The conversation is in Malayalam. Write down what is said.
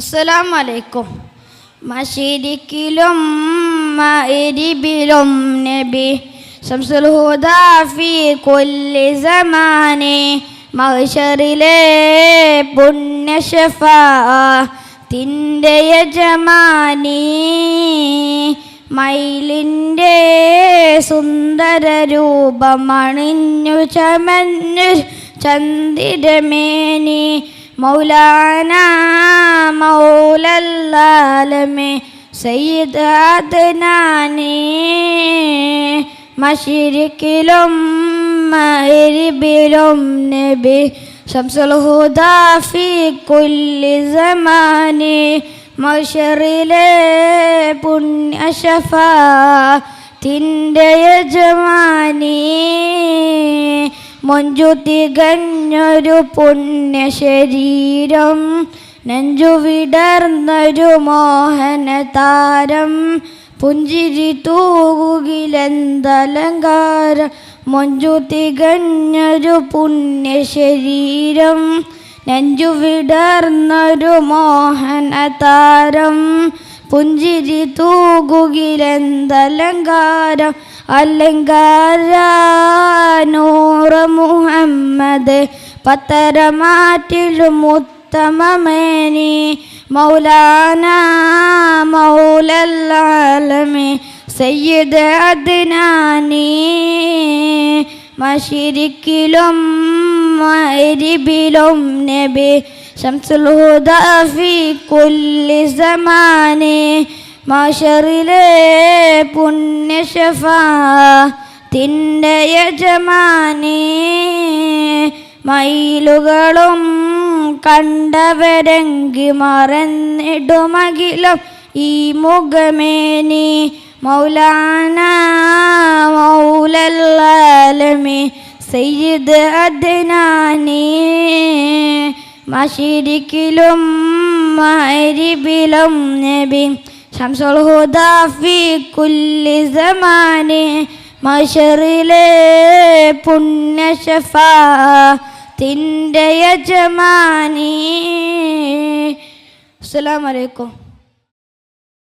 അസ്സലാമു വലൈക്കും മഷിരിക്കിലും മരിബിലും നബി ശംസുൽ കൊല്ലി ഫി മഹിഷറിലെ പുണ്യഷഫ തിന്റെ യജമാനി മയിലിന്റെ സുന്ദര രൂപമണിഞ്ഞു ചമഞ്ഞു ചന്ദിരമേനി മൗലാന മൗലല്ലാലമേ സയ്യിദ് അദ്നാനി. മഷിരിക്കിലും മരിബിലും നബി ശംസുൽ ഹുദാ ഫി കുല്ലി സമാനി. മഷറിലെ പുണ്യ തിന്റെ യജമാനി. മൊഞ്ചു തികഞ്ഞൊരു പുണ്യ ശരീരം നെഞ്ചു വിടർന്നൊരു മോഹന താരം. പുഞ്ചിരി തൂകുകിലെന്തലങ്കാരം മൊഞ്ചു തികഞ്ഞൊരു പുണ്യ ശരീരം നെഞ്ചു വിടർന്നൊരു മോഹന താരം. പുഞ്ചിരി തൂകുകിലെന്തലങ്കാരം അലങ്കാര നൂറ മുഹമ്മദ്. പത്തരമാറ്റിലും ഉത്തമമേനി മൗലാന മൗലല്ലാലമേ. സയ്യിദ് അദ്നാനി മഷിരിക്കിലും മരിബിലും നബി. ശംസുൽ ഹുദാ ഫി കുല്ലി സമാനി മാഷറിലെ പുണ്യ ഷഫാത്തിന്റെ യജമാനി മയിലുകളും കണ്ടവരെങ്കി മറന്നിടുമകിലും ഈ മുഖമേനി. മൗലാന മൗലല്ലാലമി സയ്യിദ് അദ്നാനി. മഷിരിക്കിലും മരിബിലും നബി ശംസുൽ ഹുദാഫി കുല്ലി സമാനി മഷറിലെ പുണ്യ തിന്റെ യജമാനി. അസ്സലാമു അലൈക്കും.